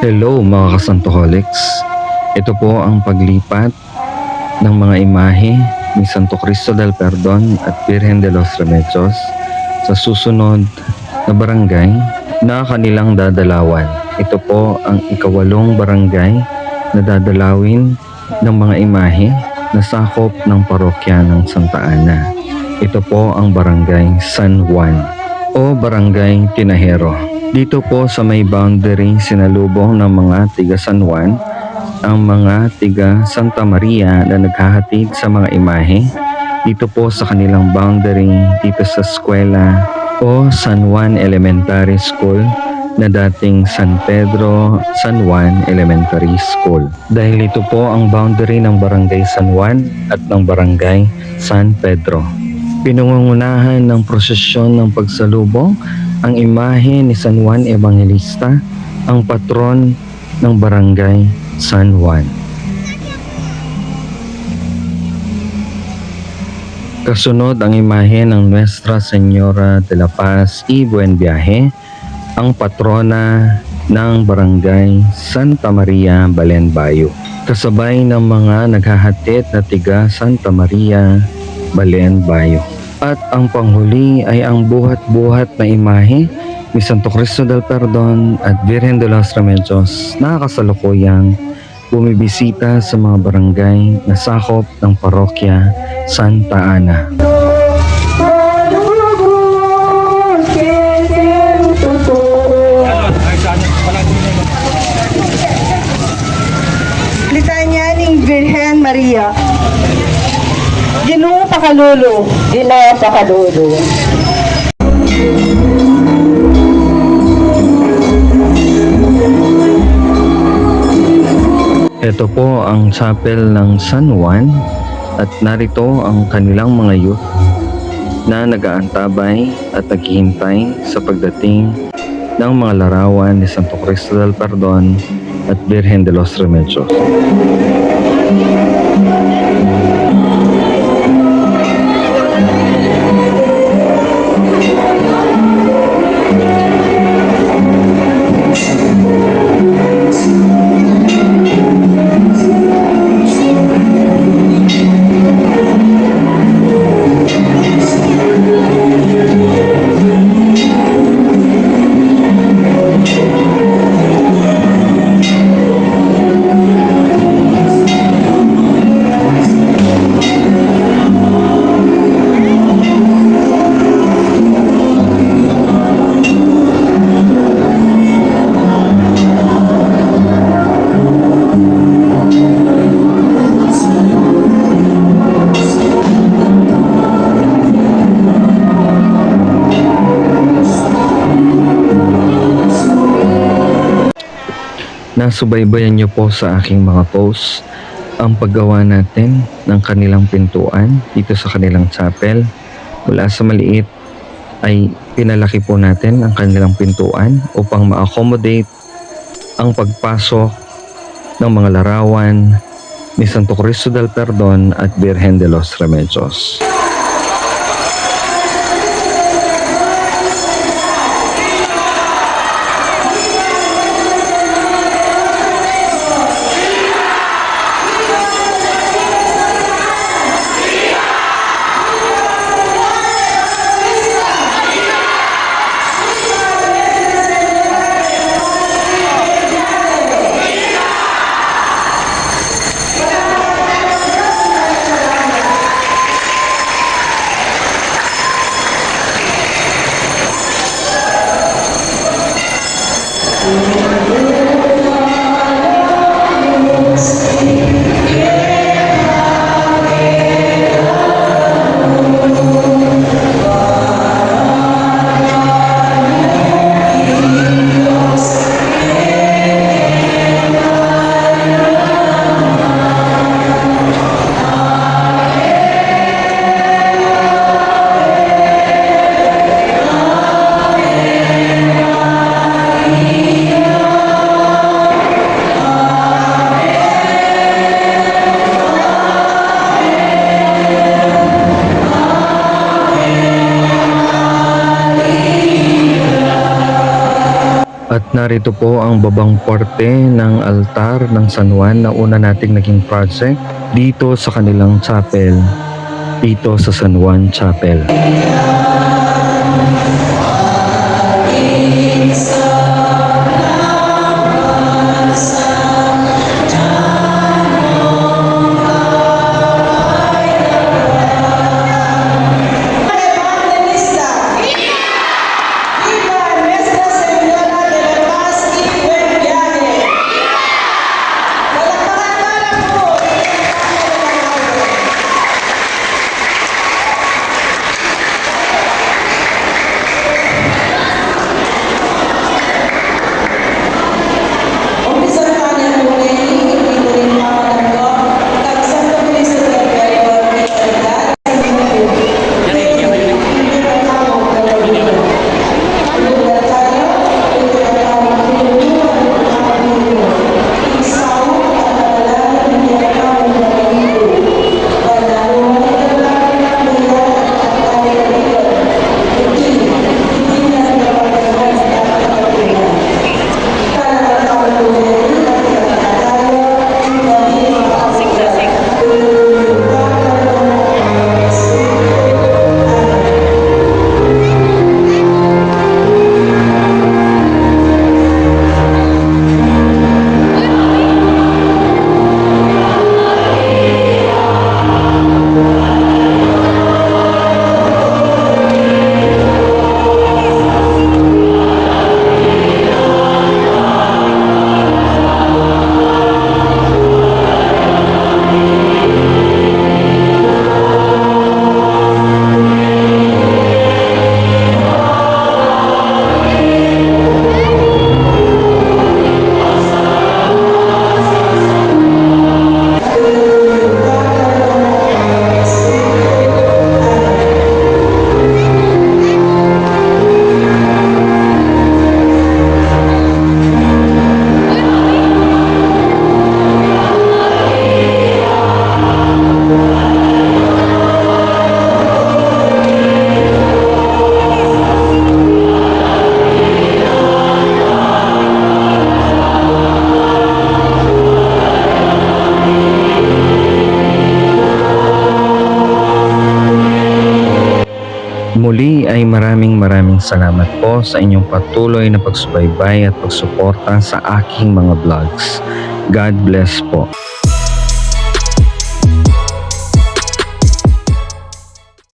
Hello mga kasantoholics. Ito po ang paglipat ng mga imahe ni Santo Cristo del Perdon at Virgen de los Remedios sa susunod na barangay na kanilang dadalawan. Ito po ang ikawalong barangay na dadalawin ng mga imahe na sakop ng parokya ng Santa Ana. Ito po ang barangay San Juan o barangay Tinahero. Dito po sa may boundary sinalubong ng mga tiga San Juan ang mga tiga Santa Maria na naghahatid sa mga imahe dito po sa kanilang boundary dito sa eskwela o San Juan Elementary School na dating San Pedro San Juan Elementary School. Dahil ito po ang boundary ng Barangay San Juan at ng Barangay San Pedro. Pinungungunahan ng prosesyon ng pagsalubong ang imahe ni San Juan Evangelista, ang patron ng Barangay San Juan. Kasunod ang imahe ng Nuestra Señora de la Paz y Buen Viaje, ang patrona ng Barangay Santa Maria, Balenbayo. Kasabay ng mga naghahatid na tiga Santa Maria, Balenbayo. At ang panghuli ay ang buhat-buhat na imahe ni Santo Cristo del Perdon at Virgen de los Remedios na kasalukuyang bumibisita sa mga barangay na sakop ng parokya Santa Ana. Litanya ning Virgen Maria. Ginoo pakalulu. Ginoo pakalulu. Ito po ang chapel ng San Juan at narito ang kanilang mga youth na nag-aantabay at naghihintay sa pagdating ng mga larawan ni Santo Cristo del Perdon at Virgen de los Remedios. Nasubaybayan niyo po sa aking mga posts ang paggawa natin ng kanilang pintuan dito sa kanilang chapel. Mula sa maliit ay pinalaki po natin ang kanilang pintuan upang ma-accommodate ang pagpasok ng mga larawan ni Santo Cristo del Perdon at Virgen de los Remedios. Narito po ang babang porte ng altar ng San Juan na una nating naging project dito sa kanilang chapel, dito sa San Juan Chapel. Muli ay maraming maraming salamat po sa inyong patuloy na pagsubaybay at pagsuporta sa aking mga vlogs. God bless po.